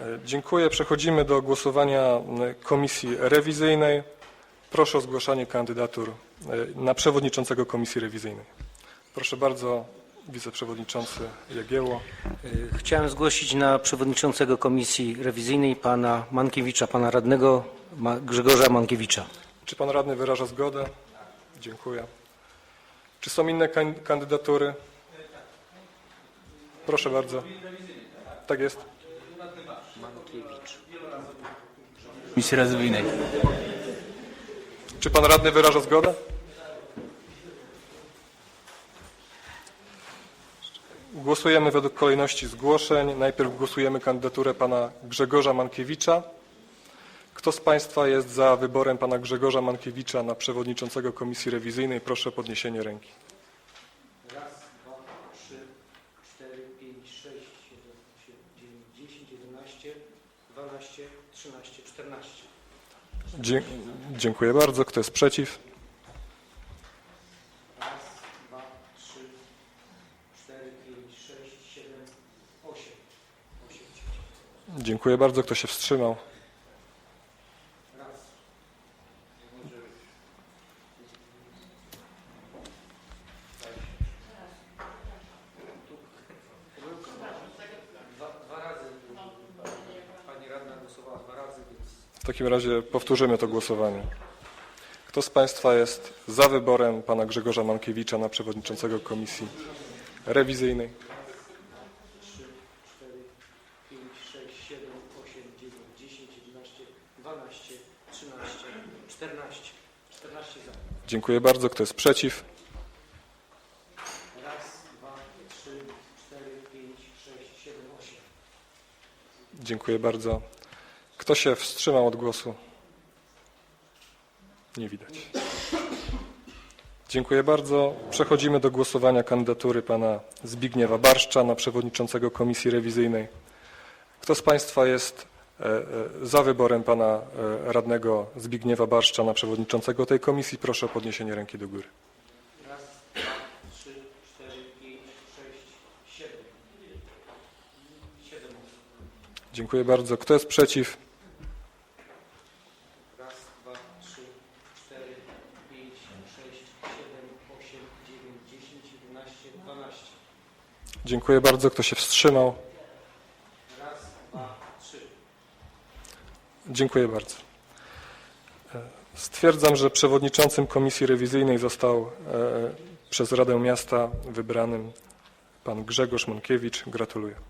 E, Dziękuję. Przechodzimy do głosowania e, komisji rewizyjnej. Proszę o zgłaszanie kandydatur e, na przewodniczącego komisji rewizyjnej. Proszę bardzo, wiceprzewodniczący Jagiełło. Y, Chciałem zgłosić na przewodniczącego komisji rewizyjnej pana Mankiewicza, pana radnego Grzegorza Mankiewicza. Czy pan radny wyraża zgodę? Dziękuję. Czy są inne kan- kandydatury? Proszę bardzo. Tak jest. Komisji Rezyjnej. Czy pan radny wyraża zgodę? Głosujemy według kolejności zgłoszeń. Najpierw głosujemy kandydaturę pana Grzegorza Mankiewicza. Kto z państwa jest za wyborem pana Grzegorza Mankiewicza na przewodniczącego komisji rewizyjnej? Proszę o podniesienie ręki. 11, 12, 13, 14. Dzie dziękuję bardzo. Kto jest przeciw? Dziękuję bardzo. Kto się wstrzymał? W takim razie powtórzymy to głosowanie. Kto z Państwa jest za wyborem pana Grzegorza Mankiewicza na przewodniczącego komisji rewizyjnej? trzy, cztery, pięć, sześć, siedem, osiem, dziewięć, dziesięć, jedenaście, dwanaście, trzynaście, czternaście. Czternaście za. Dziękuję bardzo. Kto jest przeciw? Dziękuję bardzo. Kto się wstrzymał od głosu? Nie widać. Dziękuję bardzo. Przechodzimy do głosowania kandydatury pana Zbigniewa Barszcza na przewodniczącego komisji rewizyjnej. Kto z Państwa jest e, e, za wyborem pana e, radnego Zbigniewa Barszcza na przewodniczącego tej komisji? Proszę o podniesienie ręki do góry. Raz, dwa, trzy, cztery, pięć, sześć, siedem. Siedem osób. Dziękuję bardzo. Kto jest przeciw? 12. Dziękuję bardzo. Kto się wstrzymał? Raz, dwa, trzy. Dziękuję bardzo. E, stwierdzam, że przewodniczącym komisji rewizyjnej został e, przez Radę Miasta wybranym pan Grzegorz Monkiewicz. Gratuluję.